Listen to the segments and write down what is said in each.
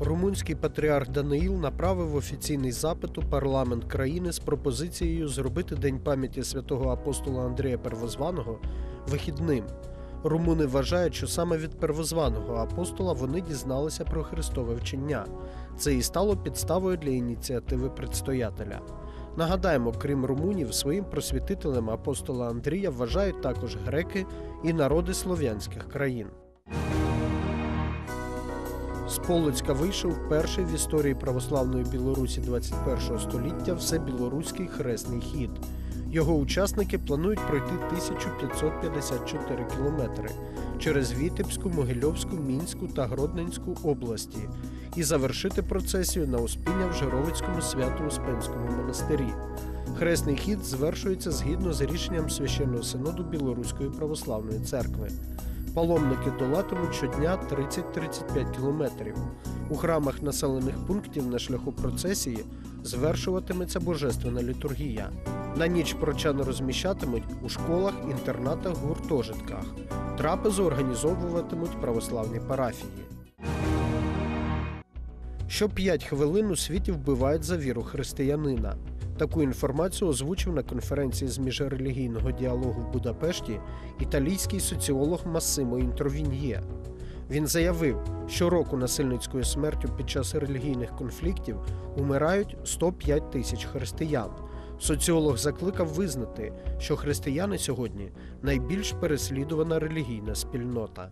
Румунський патріарх Даниїл направив офіційний запит у парламент країни з пропозицією зробити День пам'яті святого апостола Андрія Первозваного вихідним. Румуни вважають, що саме від первозваного апостола вони дізналися про Христове вчення. Це і стало підставою для ініціативи предстоятеля. Нагадаємо, крім румунів, своїм просвітителем апостола Андрія вважають також греки і народи слов'янських країн. З Полоцька вийшов перший в історії православної Білорусі 21 століття всебілоруський хресний хід. Його учасники планують пройти 1554 кілометри через Вітебську, Могильовську, Мінську та Гродненську області і завершити процесію на Успіння в Жировицькому свято-Успенському монастирі. Хресний хід звершується згідно з рішенням священного синоду Білоруської православної церкви. Паломники долатимуть щодня 30-35 кілометрів. У храмах населених пунктів на шляху процесії звершуватиметься божественна літургія. На ніч прочан розміщатимуть у школах, інтернатах, гуртожитках. Трапезу організовуватимуть православні парафії. Що 5 хвилин у світі вбивають за віру християнина. Таку інформацію озвучив на конференції з міжрелігійного діалогу в Будапешті італійський соціолог Массимо Інтровіньє. Він заявив, що року насильницькою смертю під час релігійних конфліктів умирають 105 тисяч християн. Соціолог закликав визнати, що християни сьогодні найбільш переслідувана релігійна спільнота.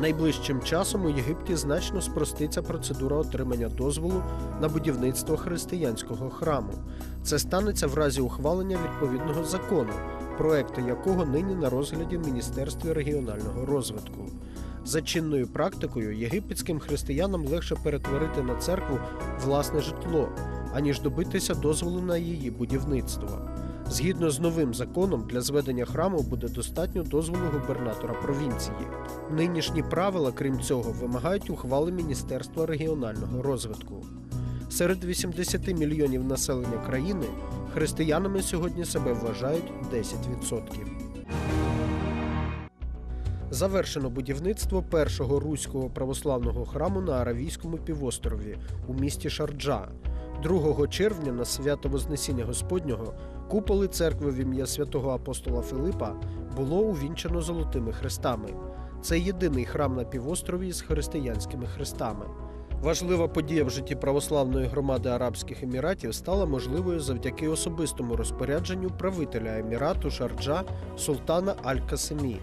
Найближчим часом у Єгипті значно спроститься процедура отримання дозволу на будівництво християнського храму. Це станеться в разі ухвалення відповідного закону, проекти якого нині на розгляді в Міністерстві регіонального розвитку. За чинною практикою єгипетським християнам легше перетворити на церкву власне житло, аніж добитися дозволу на її будівництво. Згідно з новим законом, для зведення храму буде достатньо дозволу губернатора провінції. Нинішні правила, крім цього, вимагають ухвали Міністерства регіонального розвитку. Серед 80 мільйонів населення країни християнами сьогодні себе вважають 10%. Завершено будівництво першого руського православного храму на Аравійському півострові у місті Шарджа. 2 червня на свято Вознесіння Господнього куполи церкви в ім'я святого апостола Филипа було увінчано золотими хрестами. Це єдиний храм на півострові з християнськими хрестами. Важлива подія в житті православної громади Арабських Еміратів стала можливою завдяки особистому розпорядженню правителя емірату Шарджа Султана Аль-Касемі.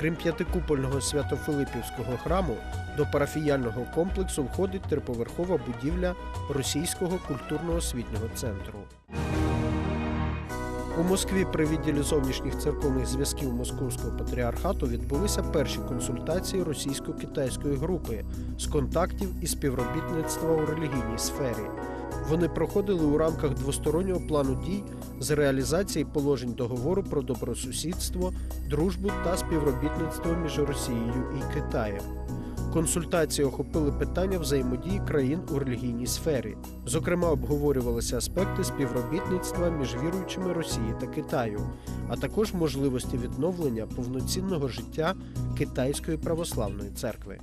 Крім п'ятикупольного святофилипівського храму, до парафіяльного комплексу входить триповерхова будівля Російського культурно-освітнього центру. У Москві при відділі зовнішніх церковних зв'язків Московського патріархату відбулися перші консультації російсько-китайської групи з контактів і співробітництва у релігійній сфері. Вони проходили у рамках двостороннього плану дій з реалізації положень договору про добросусідство, дружбу та співробітництво між Росією і Китаєм. Консультації охопили питання взаємодії країн у релігійній сфері. Зокрема, обговорювалися аспекти співробітництва між віруючими Росії та Китаю, а також можливості відновлення повноцінного життя Китайської православної церкви.